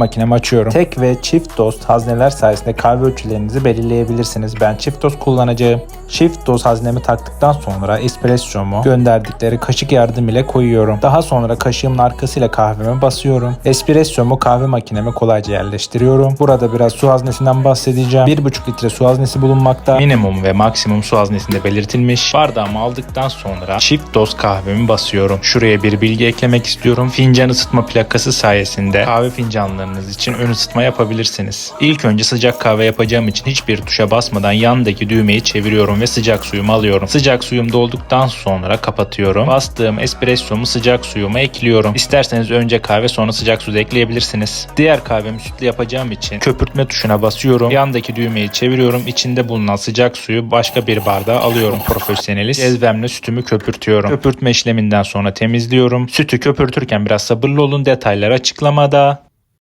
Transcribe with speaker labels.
Speaker 1: Makinemi açıyorum. Tek ve çift doz hazneler sayesinde kahve ölçülerinizi belirleyebilirsiniz. Ben çift doz kullanacağım. Çift doz haznemi taktıktan sonra espressomu gönderdikleri kaşık yardım ile koyuyorum. Daha sonra kaşığımın arkasıyla kahveme basıyorum. Espressomu kahve makineme kolayca yerleştiriyorum. Burada biraz su haznesinden bahsedeceğim. 1,5 litre su haznesi bulunmakta. Minimum ve maksimum su haznesinde belirtilmiş. Bardağımı aldıktan sonra çift doz kahvemi basıyorum. Şuraya bir bilgi eklemek istiyorum. Fincan ısıtma plakası sayesinde kahve fincanlarınız için ön ısıtma yapabilirsiniz. İlk önce sıcak kahve yapacağım için hiçbir tuşa basmadan yandaki düğmeyi çeviriyorum ve sıcak suyumu alıyorum. Sıcak suyum dolduktan sonra kapatıyorum. Bastığım espressomu sıcak suyuma ekliyorum. İsterseniz önce kahve sonra sıcak su da ekleyebilirsiniz. Diğer kahvemi sütlü yapacağım için köpürtme tuşuna basıyorum. Yandaki düğmeyi çeviriyorum. İçinde bulunan sıcak suyu başka bir bardağa alıyorum profesyoneliz. Cezvemle sütümü köpürtüyorum. Köpürtme işleminden sonra temizliyorum. Sütü köpürtürken biraz sabırlı olun detaylar açıklamada.